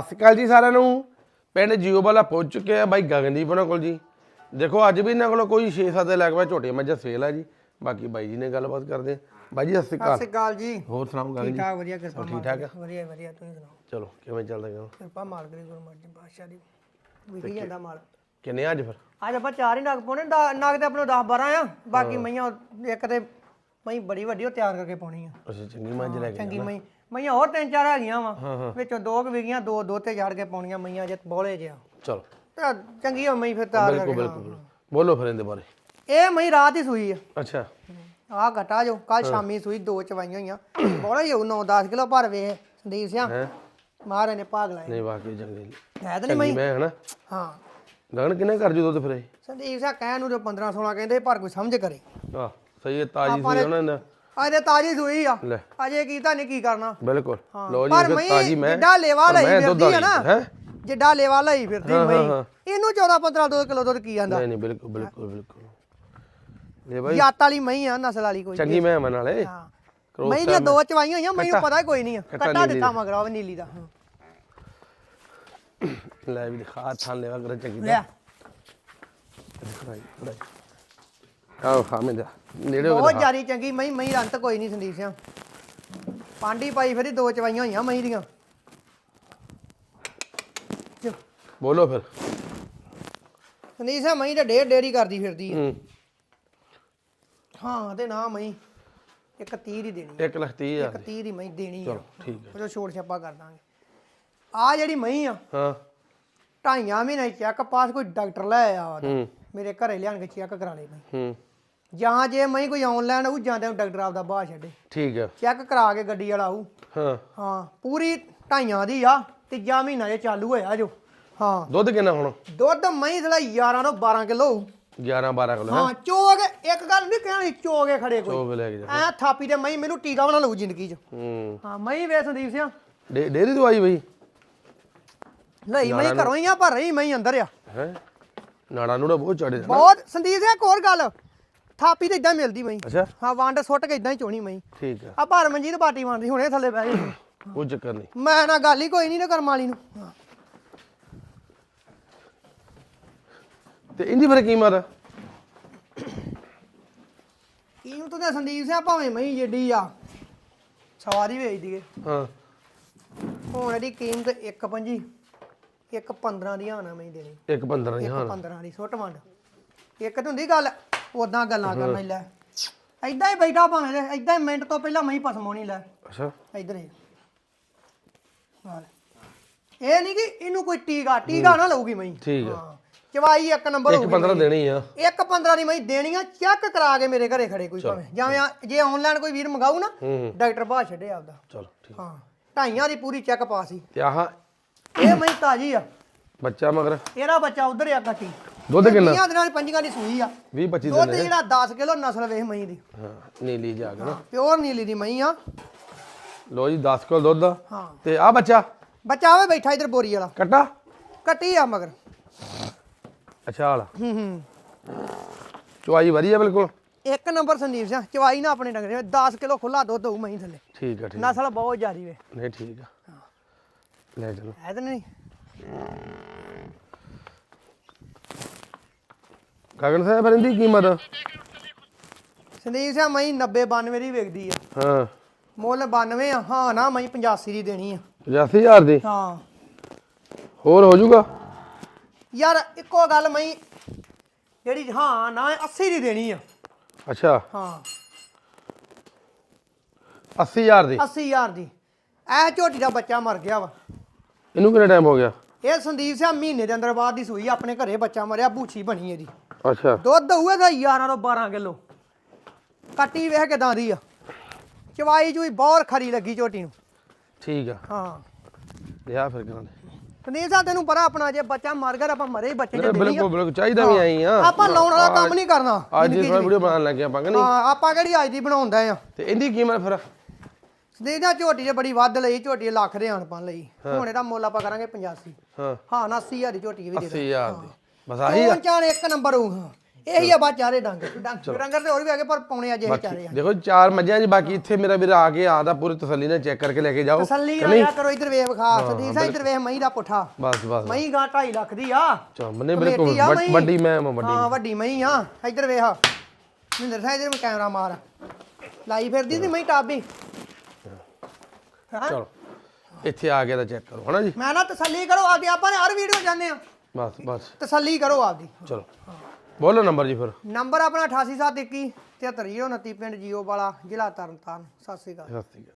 ਸਤਿ ਸ਼੍ਰੀ ਅਕਾਲ ਜੀ ਸਾਰਿਆਂ ਨੂੰ। ਪਿੰਡ ਜੀਓਵਾਲਾ ਪਹੁੰਚ ਚੁੱਕੇ ਆ ਬਾਈ ਗਗਨਦੀਪ ਉਹਨਾਂ ਕੋਲ ਜੀ। ਦੇਖੋ ਅੱਜ ਵੀ ਇਹਨਾਂ ਕੋਲ ਕੋਈ 6-7 ਦੇ ਲੱਗ ਪਿਆ ਝੋਟੀਆਂ ਮੱਝਾਂ ਸੇਲ ਆ ਜੀ। ਬਾਕੀ ਬਾਈ ਜੀ ਨੇ ਗੱਲਬਾਤ ਕਰਦੇ ਆ। ਬਾਈ ਜੀ ਸਤਿ ਸ਼੍ਰੀ ਸਤਿ ਅਕਾਲ ਸ਼੍ਰੀ ਅਕਾਲ ਜੀ। ਹੋਰ ਸੁਣਾਓ ਗਗਨ ਠੀਕ ਜੀ? ਠਾਕ ਵਧੀਆ ਕਿਰਪਾ ਠੀਕ ਠਾਕ? ਵਧੀਆ ਵਧੀਆ ਤੁਸੀਂ ਸੁਣਾਓ? ਚਲੋ ਕਿਵੇਂ ਚੱਲਦਾ ਕੰਮ? ਕਿਰਪਾ ਮਾਲਕ ਦੀ ਗੁਰੂ ਮਰਜ਼ੀ ਬਾਦਸ਼ਾਹ ਦੀ। ਵਿਕੀ ਜਾਂਦਾ ਮਾਲ। ਕਿੰਨੇ ਅੱਜ ਫਿਰ? ਅੱਜ ਆਪਾਂ ਚਾਰ ਹੀ ਨਗ ਪਾਉਣੇ ਨਗ ਤੇ ਆਪਣੇ 10 12 ਆ। ਬਾਕੀ ਮਈਆਂ ਇੱਕ ਤੇ ਮਈ ਬੜੀ ਵੱਡੀ ਉਹ ਤਿਆਰ ਕਰਕੇ ਪਾਉਣੀ ਆ। ਅੱਛਾ ਚੰਗੀ ਮੱਝ ਲੈ ਕੇ ਚੰਗੀ ਮਈ ਮਈਆਂ ਹੋਰ ਤਿੰਨ ਚਾਰ ਹੈਗੀਆਂ ਵਾ। ਵਿੱਚੋਂ ਦੋ ਕੁ ਵਿਗੀਆਂ ਦੋ ਦੋ ਤੇ ਝਾੜ ਕੇ ਪਾਉਣੀਆਂ ਮਈਆਂ ਜੇ ਬੋਲੇ ਜਿਆ ਚਲੋ। ਤੇ ਚੰਗੀ ਹੋ ਮਈ ਫਿਰ ਤਿਆਰ ਬਿਲਕੁਲ ਬਿਲਕੁਲ ਬੋਲੋ ਫਿਰ ਇਹਦੇ ਬਾਰੇ। ਇਹ ਮਈ ਰਾਤ ਹੀ ਸੂਈ ਆ। ਅੱਛਾ। ਆ ਘਟਾ ਜੋ ਕੱਲ ਸ਼ਾਮੀ ਸੂਈ ਦੋ ਚਵਾਈਆਂ ਹੋਈਆਂ। ਬੋਲਾ ਹੀ 9 10 ਕਿਲੋ ਭਰ ਵੇ ਸੰਦੀਪ ਸਿਆ। ਮਾਰੇ ਨੇ ਭਾਗ ਲਾਏ। ਨਹੀਂ ਵਾਕਈ ਚੰਗੀ ਹੈ ਤਾਂ ਨਹੀਂ ਮਈ। ਮੈਂ ਹਨਾ। ਹਾਂ। ਗਗਨ ਕਿੰਨੇ ਕਰ ਜੂ ਦੁੱਧ ਫਿਰ ਇਹ? ਸੰਦੀਪ ਸਿਆ ਕਹਿਣ ਨੂੰ ਜੋ 15 16 ਕਹਿੰਦੇ ਪਰ ਕੋਈ ਸਮਝ ਕਰੇ। ਆ ਸਹੀ ਹੈ ਤਾਜੀ ਸੀ ਉਹਨਾਂ ਨੇ ਅਜੇ ਤਾਜੀ ਸੂਈ ਆ। ਲੈ। ਅਜੇ ਕੀਤਾ ਨਹੀਂ ਕੀ ਕਰਨਾ। ਬਿਲਕੁਲ। ਲੋ ਜੀ ਫਿਰ ਤਾਜੀ ਮੈਂ ਜਿੱਡਾ ਲੇਵਾ ਲਈ ਮੈਂ ਫਿਰਦੀ ਆ ਨਾ ਜਿੱਡਾ ਲੇਵਾ ਲਈ ਫਿਰਦੀ ਹਾਂ। ਇਹਨੂੰ 14 15 2 ਕਿਲੋ ਦੁੱਧ ਕੀ ਜਾਂਦਾ ਨਹੀਂ ਨਹੀਂ ਬਿਲਕੁਲ ਬਿਲਕੁਲ ਬਿਲਕੁਲ। ਲੈ ਬਾਈ। ਜਾਤ ਵਾਲੀ ਮਈ ਆ ਨਸਲ ਵਾਲੀ ਕੋਈ ਚੰਗੀ ਮੈਂ ਮਨ ਵਾਲੇ। ਹਾਂ। ਮਈ ਦੀਆਂ ਦੋ ਚਵਾਈਆਂ ਹੋਈਆਂ ਮੈਨੂੰ ਪਤਾ ਕੋਈ ਨਹੀਂ ਆ। ਕੱਟਾ ਦਿੱਤਾ ਮਗਰ ਉਹ ਨੀਲੀ ਦਾ। ਲੈ ਵੀ ਦਿਖਾ ਥਾਂ ਲੈਵਾ ਕਰ ਚੰਗੀ ਲੈ। ਆਓ ਹਾਂ ਮੈਂ ਦਾ ਨੇੜੇ ਹੋ ਬਹੁਤ ਜਾਰੀ ਚੰਗੀ ਮਈ ਮਈ ਅੰਤ ਕੋਈ ਨਹੀਂ ਸੰਦੀਪ ਸਿੰਘ ਪਾਂਡੀ ਪਾਈ ਫਿਰੀ ਦੋ ਚਵਾਈਆਂ ਹੋਈਆਂ ਮਈ ਦੀਆਂ। ਬੋਲੋ ਫਿਰ। ਸੰਦੀਪ ਸਿੰਘ ਮਈ ਤਾਂ ਡੇਢ ਡੇਰੀ ਕਰਦੀ ਫਿਰਦੀ ਹੂੰ। ਹਾਂ ਤੇ ਨਾ ਮਈ ਇੱਕ 30 ਹੀ ਦੇਣੀ 1 ਲੱਖ ਤੀਹ ਹਜ਼ਾਰ ਇੱਕ 30 ਦੀ ਮਈ ਦੇਣੀ ਆ। ਚਲੋ ਠੀਕ ਹੈ ਉਹ ਛੋੜ ਛਾਪਾ ਕਰ ਦਾਂਗੇ। ਆ ਜਿਹੜੀ ਮਈ ਆ ਹਾਂ। ਢਾਈਆਂ ਮਹੀਨੇ ਚੈੱਕ ਪਾਸ ਕੋਈ ਡਾਕਟਰ ਲੈ ਆਇਆ ਵਾ ਹੂੰ। ਮੇਰੇ ਘਰੇ ਲਿਆਣ ਕੇ ਚੈੱਕ ਕਰਾ ਲਈ ਹੂੰ। ਜਾਂ ਜੇ ਮਈ ਕੋਈ ਆਨਲਾਈਨ ਆਊ ਜਾਂ ਤੇ ਡਾਕਟਰ ਆਪਦਾ ਬਾਹ ਛੱਡੇ। ਠੀਕ ਹੈ ਚੈੱਕ ਕਰਾ ਕੇ ਗੱਡੀ ਵਾਲਾ ਆਊ। ਹਾਂ। ਹਾਂ ਪੂਰੀ ਢਾਈਆਂ ਦੀ ਆ ਤੀਜਾ ਮਹੀਨਾ ਜੇ ਚਾਲੂ ਹੋਇਆ ਜੋ। ਹਾਂ। ਦੁੱਧ ਕਿੰਨਾ ਹੁਣ? ਦੁੱਧ ਮਈ ਥਲਾ 11 ਤੋਂ 12 ਕਿਲੋ 11 12 ਕਿਲੋ ਹਾਂ? ਚੋਗ ਇੱਕ ਗੱਲ ਨਹੀਂ ਕਹਿਣੀ ਚੋਗੇ ਖੜੇ ਕੋਈ। ਉਹ ਲੈ ਕੇ ਜਾ। ਐ ਥਾਪੀ ਤੇ ਮਈ ਮੈਨੂੰ ਟੀਕਾ ਬਣਾ ਲਊ ਜ਼ਿੰਦਗੀ 'ਚ। ਹੂੰ। ਹਾਂ ਮਈ ਵੇ ਸੰਦੀਪ ਸਿੰਘ ਡੇ- ਡੇਅਰੀ ਦਵਾਈ ਬਈ? ਲਈ ਮਈ ਘਰੋਂ ਹੀ ਆ ਪਰ ਰਹੀ ਮਈ ਅੰਦਰ ਆ। ਹੈ? ਨਾੜਾ ਨੂੜਾ ਬਹੁਤ ਚੜੇ ਬਹੁਤ ਸੰਦੀਪ ਸਿੰਘ ਇੱਕ ਹੋਰ ਗੱਲ। ਥਾਪੀ ਤੇ ਇਦਾਂ ਮਿਲਦੀ ਮਈ ਅੱਛਾ। ਹਾਂ ਵੰਡ ਸੁੱਟ ਕੇ ਇਦਾਂ ਹੀ ਚੋਣੀ ਮਈ ਠੀਕ ਹੈ ਆ ਪਰ ਮਨਜੀਤ ਪਾਰਟੀ ਬਣਦੀ ਹੁਣੇ ਥੱਲੇ ਬਹਿ ਜਾ ਕੋਈ ਚੱਕਰ ਨਹੀਂ। ਮੈਂ ਨਾ ਗੱਲ ਹੀ ਕੋਈ ਨਹੀਂ ਨਾ ਕਰਮ ਵਾਲੀ ਨੂੰ। ਹਾਂ। ਤੇ ਇੰਦੀ ਫਿਰ ਕੀ ਮਾਰਾ ਕੀਮਤ ਤੇ ਸੰਦੀਪ ਸਿੰਘ ਭਾਵੇਂ ਮਈ ਜਿੱਡੀ ਆ। ਸਵਾਰੀ ਵੇਚ ਦੀਏ ਹਾਂ। ਹੁਣ ਇਹਦੀ ਕੀਮਤ 1.5 1.15 ਦੀ ਆਣਾ ਮੈਂ ਦੇਣੀ। ਇੱਕ 15 ਦੀ ਹਾਂ 1.15 ਦੀ ਸੁੱਟ ਵੰਡ। ਇੱਕ ਤਾਂ ਹੁੰਦੀ ਗੱਲ ਉਦਾਂ ਗੱਲਾਂ ਕਰਨਾ ਹੀ। ਲੈ। ਐਦਾਂ ਹੀ ਬੈਠਾ ਭਾਵੇਂ ਤੇ ਐਦਾਂ ਹੀ ਮਿੰਟ ਤੋਂ ਪਹਿਲਾਂ ਮੈਂ ਹੀ ਪਸਮੋਣੀ ਲੈ। ਅੱਛਾ। ਇੱਧਰ ਹੀ। ਹਾਂ। ਇਹ ਨਹੀਂ ਕਿ ਇਹਨੂੰ ਕੋਈ ਟੀਕਾ ਟੀਕਾ ਨਾ ਲਊਗੀ ਮੈਂ ਠੀਕ ਹੈ ਹਾਂ। ਚਵਾਈ ਇੱਕ ਨੰਬਰ ਇੱਕ 15 ਦੇਣੀ ਆ। ਇੱਕ 15 ਦੀ ਮੈਂ ਦੇਣੀ ਆ ਚੈੱਕ ਕਰਾ ਕੇ ਮੇਰੇ ਘਰੇ ਖੜੇ ਕੋਈ ਭਾਵੇਂ। ਜਿਵੇਂ ਆ- ਜੇ ਆਨਲਾਈਨ ਕੋਈ ਵੀਰ ਮੰਗਾਊ ਨਾ ਡਾਕਟਰ ਬਾਹ ਛੱਡੇ ਆਪਦਾ। ਚਲੋ ਠੀਕ। ਹਾਂ। ਢਾਈਆਂ ਦੀ ਪੂਰੀ ਚੈੱਕ ਪਾਸ ਸੀ। ਤੇ ਆਹ ਇਹ ਮੈਂ ਤਾਜੀ ਆ। ਬੱਚਾ ਮਗਰ। ਇਹਦਾ ਬੱਚਾ ਉਧਰ ਆ ਕੱਟੀ ਦੁੱਧ ਕਿੰਨਾ? 20 ਦਿਨਾਂ ਦੀ ਪੰਜੀਆਂ ਦੀ ਸੂਈ ਆ। 20 25 ਦੁੱਧ ਦਿਨ ਜਿਹੜਾ 10 ਕਿਲੋ ਨਸਲ ਵੇਖ ਮਈ ਦੀ। ਹਾਂ ਨੀਲੀ ਜਾ ਕੇ ਨਾ। ਪਿਓਰ ਨੀਲੀ ਦੀ ਮਈ ਆ। ਲੋ ਜੀ 10 ਕਿਲੋ ਦੁੱਧ। ਹਾਂ। ਤੇ ਆ ਬੱਚਾ? ਬੱਚਾ ਆਵੇ ਬੈਠਾ ਇਧਰ ਬੋਰੀ ਵਾਲਾ। ਕੱਟਾ? ਕੱਟੀ ਆ ਮਗਰ। ਅੱਛਾ ਹਾਲਾ ਹੂੰ ਹੂੰ। ਚੁਆਈ ਵਧੀਆ ਬਿਲਕੁਲ। ਇੱਕ ਨੰਬਰ ਸੰਦੀਪ ਸਿੰਘ ਚਵਾਈ ਨਾ ਆਪਣੇ ਡੰਗਰੇ 10 ਕਿਲੋ ਖੁੱਲਾ ਦੁੱਧ ਹੋਊ ਮਈ ਥੱਲੇ। ਠੀਕ ਆ ਠੀਕ ਨਸਲ ਬਹੁਤ ਜਾਰੀ ਵੇ। ਨਹੀਂ ਠੀਕ ਆ। ਲੈ ਚਲੋ। ਹੈ ਤਾਂ ਨਹੀਂ? ਗਗਨ ਸਾਹਿਬ ਫਿਰ ਇਹਦੀ ਕੀਮਤ ਸੰਦੀਪ ਸਿੰਘ ਮਈ 90 92 ਦੀ ਵੇਚਦੀ ਆ। ਹਾਂ। ਮੁੱਲ 92 ਆ। ਹਾਂ ਨਾ ਮਈ 85 ਦੀ ਦੇਣੀ ਆ। 85000 ਦੀ? ਹਾਂ। ਹੋਰ ਹੋ ਜਾਊਗਾ? ਯਾਰ ਇੱਕੋ ਗੱਲ ਮਈ ਜਿਹੜੀ ਹਾਂ ਨਾ 80 ਦੀ ਦੇਣੀ ਆ। ਅੱਛਾ। ਹਾਂ। 80000 ਦੀ? 80000 ਦੀ। ਇਹ ਝੋਟੀ ਦਾ ਬੱਚਾ ਮਰ ਗਿਆ ਵਾ। ਇਹਨੂੰ ਕਿੰਨਾ ਟਾਈਮ ਹੋ ਗਿਆ? ਇਹ ਸੰਦੀਪ ਸਿੰਘ ਮਹੀਨੇ ਦੇ ਅੰਦਰ ਬਾਅਦ ਦੀ ਸੂਈ ਆਪਣੇ ਘਰੇ ਬੱਚਾ ਮਰਿਆ ਬੂਛੀ ਬਣੀ ਇਹਦੀ। ਅੱਛਾ। ਦੁੱਧ ਹੋਊਗਾ ਦਾ 11 ਤੋਂ 12 ਕਿਲੋ। ਕੱਟੀ ਵੇਖ ਕਿਦਾਂ ਦੀ ਆ। ਚਵਾਈ ਚੂਈ ਬਹੁਤ ਖਰੀ ਲੱਗੀ ਝੋਟੀ ਨੂੰ। ਠੀਕ ਆ। ਹਾਂ। ਲਿਆ ਫਿਰ ਕਰਾਂ ਸੰਦੀਪ ਸਾਹਿਬ ਤੈਨੂੰ ਪਤਾ ਆਪਣਾ ਜੇ ਬੱਚਾ ਮਰ ਗਿਆ ਆਪਾਂ ਮਰੇ ਹੀ ਬੱਚੇ ਦੇਣੀ ਆ ਬਿਲਕੁਲ ਬਿਲਕੁਲ ਚਾਹੀਦਾ ਵੀ ਆਈ ਆ। ਆਪਾਂ ਲਾਉਣ ਵਾਲਾ ਕੰਮ ਨਹੀਂ ਕਰਨਾ। ਅੱਜ ਦੀ ਵੀਡੀਓ ਬਣਾਉਣ ਲੱਗੇ ਆਪਾਂ ਕਿ ਨਹੀਂ? ਹਾਂ ਆਪਾਂ ਕਿਹੜੀ ਅੱਜ ਦੀ ਬਣਾਉਂਦਾ ਆ। ਤੇ ਇਹਦੀ ਕੀਮਤ ਫਿਰ? ਸੰਦੀਪ ਦਾ ਝੋਟੀ ਜੇ ਬੜੀ ਵੱਧ ਲਈ ਝੋਟੀ ਲੱਖ ਦੇ ਆਣਪਾਂ ਲਈ। ਹੁਣ ਇਹਦਾ ਮੁੱਲ ਆਪਾਂ ਕਰਾਂਗੇ 85 ਹਾਂ। ਹਾਂ ਨਾ 80000 ਦੀ ਝੋਟੀ ਵੀ ਦੇ 80000 ਦੀ। ਬਸ ਆਹੀ ਆ। ਚਾਣ ਇੱਕ ਨੰਬਰ ਹੋਊ? ਹਾਂ ਇਹੀ ਆ ਬਾ ਚਾਰੇ ਡੰਗ। ਡੰਗ ਡੰਗਰ ਤੇ ਹੋਰ ਵੀ ਹੈਗੇ ਪਰ ਪਾਉਣੇ ਅਜੇ ਇਹ ਚਾਰੇ ਆ। ਦੇਖੋ ਚਾਰ ਮੱਝਾਂ ਜੀ ਬਾਕੀ ਇੱਥੇ ਮੇਰਾ ਵੀਰ ਆ ਕੇ ਆਦਾ ਪੂਰੀ ਤਸੱਲੀ ਨਾਲ ਚੈੱਕ ਕਰਕੇ ਲੈ ਕੇ ਜਾਓ। ਤਸੱਲੀ ਨਾਲ ਕਰੋ ਇਧਰ ਵੇਖ ਵਿਖਾ ਸਦੀਕ ਸਾਹਿਬ ਇਧਰ ਵੇਖ ਮਹੀਂ ਦਾ ਪੁੱਠਾ। ਬਸ ਬਸ ਮਹੀਂ ਗਾ 2.5 ਲੱਖ ਦੀ ਆ। ਚਾ ਮੰਨੇ ਬਿਲਕੁਲ ਵੱਡ- ਮੈਂ ਮੈਂ ਵੱਡੀ। ਹਾਂ ਵੱਡੀ ਮਹੀਂ ਆ। ਇਧਰ ਵੇਖ। ਮਹਿੰਦਰ ਸਾਹਿਬ ਇਧਰ ਕੈਮਰਾ ਮਾਰ। ਲਾਈ ਫਿਰਦੀ ਸੀ ਮਹੀਂ ਟਾਬੀ। ਚਲੋ ਇੱਥੇ ਆ ਕੇ ਤਾਂ ਚੈੱਕ ਕਰੋ ਹਨਾ ਜੀ? ਮੈਂ ਨਾ ਤਸੱਲੀ ਕਰੋ ਆਪਦੀ ਆਪਾਂ ਨੇ ਹਰ ਵੀਡੀਓ ਜਾਂਦੇ ਆ। ਬਸ ਬਸ। ਤਸੱਲੀ ਕਰੋ ਆਪਦੀ। ਚਲੋ। ਬੋਲੋ ਨੰਬਰ ਜੀ ਫਿਰ। ਨੰਬਰ ਆਪਣਾ 8871 73029 ਪਿੰਡ ਜੀਓ ਵਾਲਾ ਜ਼ਿਲ੍ਹਾ ਤਰਨਤਾਰਨ। ਸਤਿ ਸ੍ਰੀ ਅਕਾਲ। ਸਤਿ ਸ਼੍ਰੀ ਅਕਾਲ।